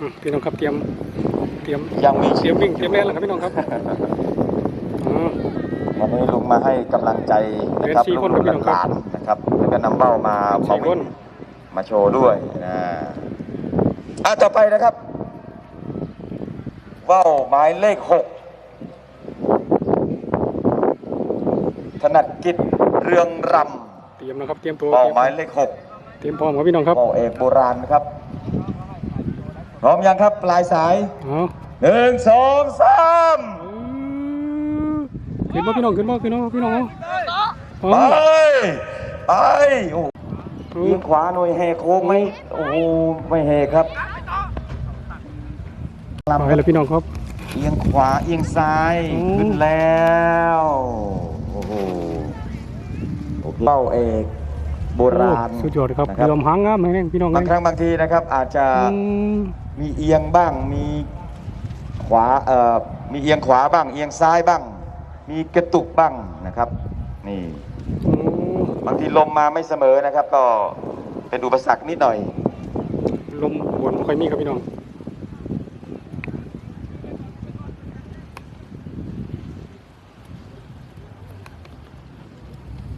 อืมพี่น้องครับเตรียมเตรียมยังมีเตรียมวิ่งเตรียมเล่นแล้วครับพี่น้องครับอ๋อวันนี้ลุงมาให้กำลังใจนะครับเหลือสี่ลูคนกครับพี่น้องหครับลานๆนะครับแล้วก็นำเบ้ามาสี่มาควิ่นงมาโชว์ด้วยนะอะต่อไปนะครับว่าวหมายเลขหกถนัดกิจเรืองรเตรียมนะครับเตรียมตัวำว่าวหมายเลขหกเตรียมพร้อมครับพี่น้องครับว่าวเอกโบราณนะครับ พร้อมยังครับปลายสายอ๋อหนึ่งสองสามขึ้นมาพี่น้องขึ้นมาขึ้นมาพี่น้องอ๋อไปไปโอ้โหโอ้เอียงขวาหน่อยแหกโค้งไหมโอ้โหไม่แหกครับไปแล้วพี่น้องครับเอียงขวาเอียงซ้ายอืมขึ้นแล้วโอ้โหโอเคเป้าเอกโบราณโอ้สุดยอดครับนะยอมหางงามแห้งพี่น้องบางครั้งบางทีนะครับ อาจจะอื มีเอียงบ้าง มีขวาเอ่อมีเอียงขวาบ้าง เอียงซ้ายบ้าง มีกระตุกบ้างนะครับ นี่บางทีลมมาไม่เสมอนะครับ ก็เป็นอุปสรรคนิดหน่อย ลมบนไม่ค่อยมีครับพี่น้อง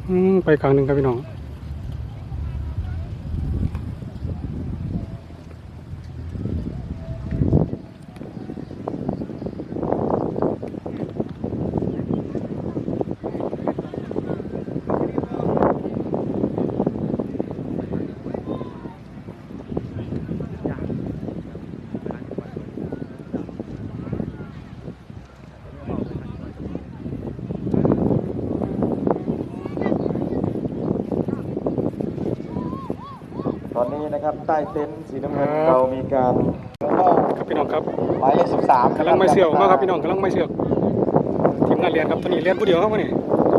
อืมไปครั้งหนึ่งครับพี่น้อง อนนี้นะครับใต้เต็นท์สีน้ำเงินครับเรามีการครับพี่น้องครับหมายเลขสิบสามกำลังไม่เสือกมากครับพี่น้องกำลังไม่เสือกทีมงานเรียนครับตอนนี้เรียนผู้เดียวครับวันนี้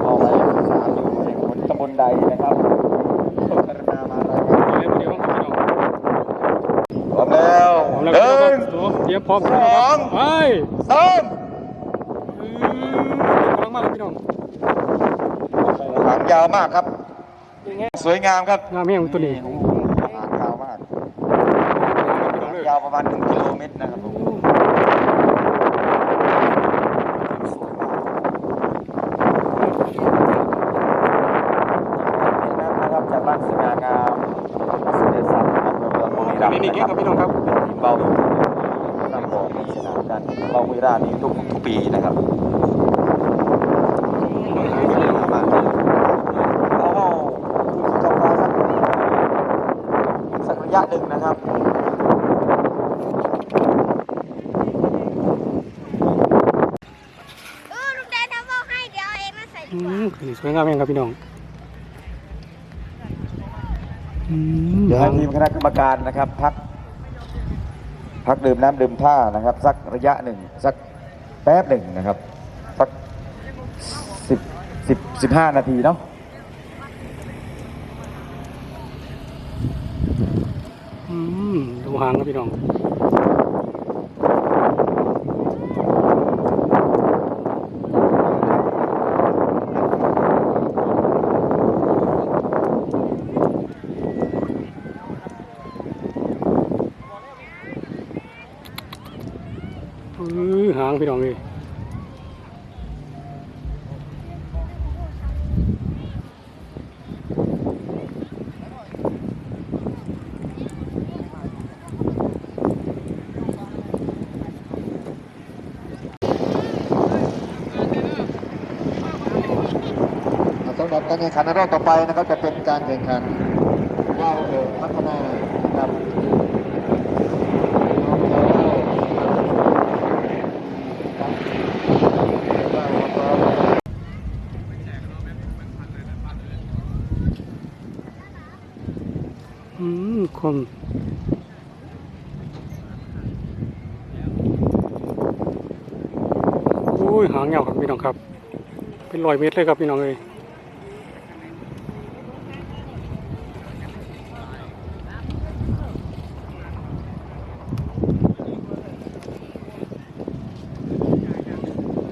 ออกหมายเลขสิบสามอยู่แห่งตำบลใดนะครับสดกรุณามารายงานเรียนผู้เดียวครับพี่น้องพร้อมแล้วพร้อมหแล้วนึ่ครับงตัวเตรียมพร้อมพี่น้องครับสองไปสามอืมกำลังมาครับพี่น้องโอ้โหหางยาวมากครับ สวยงามครับงามแห้งตัวนี้ วประมาณหนึ่งกิโลเมตรนะครับผมสวยมากนะครับจากบ้านสง่างามเสด็จสัตว์อำเภอเมืองบุรีรัมย์นี่นี่นะเก่คงรับครับพี่น้องครับทีมเบาตั้งบอกในสนามการแข่งขันเบามุยรานี้ทุกทุกปีนะครับมาเอาเบาจำมาสักสักระยะหนึ่งนะครับ เออลุงแดนทำบอกให้เดี๋ยวเอาเองมาใส่อืดีกว่ามคือสวยงามแห้งครับพี่น้องอืมเดี๋ยวให้ทีมคณะกรรมการนะครับ พัก พักดื่มน้ำดื่มท่านะครับ สักระยะหนึ่งสักแป๊บหนึ่งนะครับ สักสิบสิบสิบห้านาทีเนาะอืมดูหางครับพี่น้องอือหา งพี่น้องเลยสำหรับการแข่งขันในรอบต่อไปนะครับจะเป็นการแข่งขันว่าวเอกพัฒนานะครับ อืมคนโอ้ยหางยาวครับพี่น้องครับ เป็นร้อยเมตรเลยครับพี่น้องเลย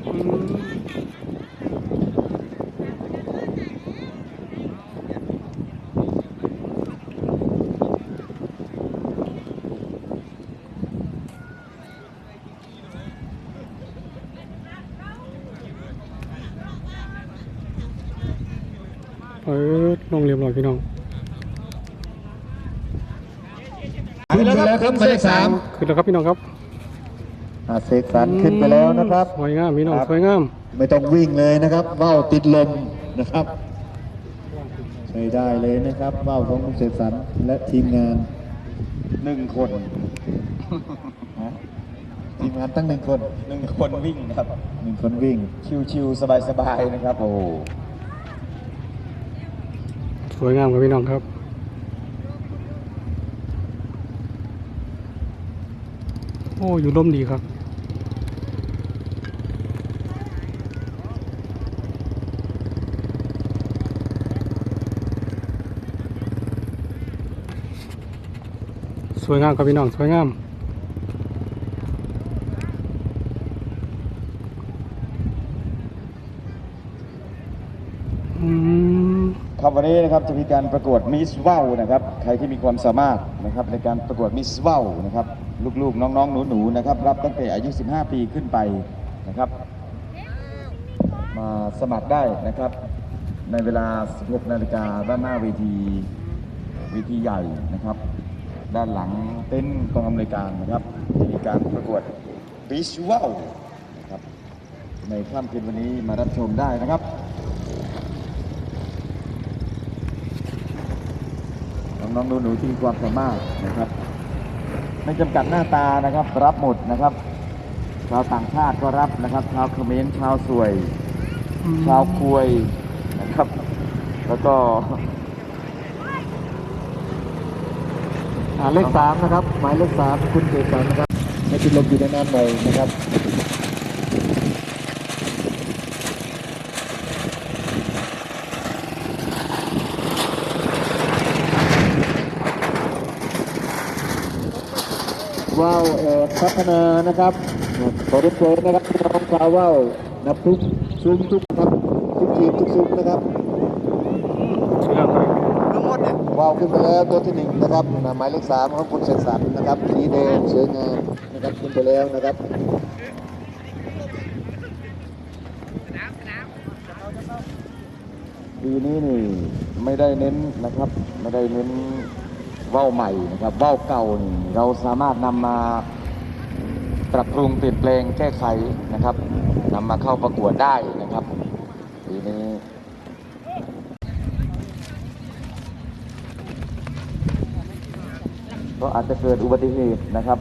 อืม ลงเรียบร้อยพี่น้องขึ้นไปแล้วครับหมายเลขสามขึ้นแล้วครับพี่น้องครับอ่าเสกสรรขึ้นไปแล้วนะครับสวยงามพี่น้องครับสวยงาม ไม่ต้องวิ่งเลยนะครับว่าวติดลมนะครับใช้ได้เลยนะครับว่าวของคุณเสกสรรและทีมงานหนึ่งคนฮะทีมงานตั้งหนึ่งคนหนึ่งคนวิ่งครับหนึ่งคนวิ่งชิวๆสบายๆนะครับโอ้ สวยงามครับพี่น้องครับโอ้อยู่ร่มดีครับสวยงามครับพี่น้องสวยงาม มครับวันนี้นะครับจะมีการประกวดมิสว้าวนะครับใครที่มีความสามารถนะครับในการประกวดมิสว้าวนะครับลูกๆน้องๆหนูๆนะครับรับตั้งแต่อายุ 15 ปีขึ้นไปนะครับ มาสมัครได้นะครับ ในเวลา 16 นาฬิกาด้านหน้าเวทีเวทีใหญ่นะครับ ด้านหลังเต็นกองอำนวยการนะครับจะมีการประกวดมิสว้าวนะครับในค่ำคืนวันนี้มารับชมได้นะครับ น้องหนูๆที่มีความสามารถนะครับ ไม่จำกัดหน้าตานะครับ รับหมดนะครับชาวต่างชาติก็รับนะครับ ชาวเขมรชาวสวย ชาวควยนะครับ แล้วก็อ่าเลขสามนะครับ หมายเลขสามคุณเสกสรรนะครับให้ติดลมอยู่ในน้ำหน่อยนะครับ ว้าวเอ่อพัฒนานะครับขอรับเชิญนะครับพี่น้องชาวว้าวนับทุกซุ้มทุกครับทุกทีมทุกซุ้มนะครับว้าวขึ้นไปแล้วตัวที่หนึ่งนะครับหมายเลขสามของคุณเสกสรรนะครับสีแดงสวยงามนะครับขึ้นไปแล้วนะครับปีนี้นี่ไม่ได้เน้นนะครับ ไม่ได้เน้น ว่าวใหม่นะครับว่าวเก่านี่เราสามารถนำมาปรับปรุงเปลี่ยนแปลงแก้ไขนะครับนำมาเข้าประกวดได้นะครับปีนี้ก็อาจจะเกิดอุบัติเหตุนะครับ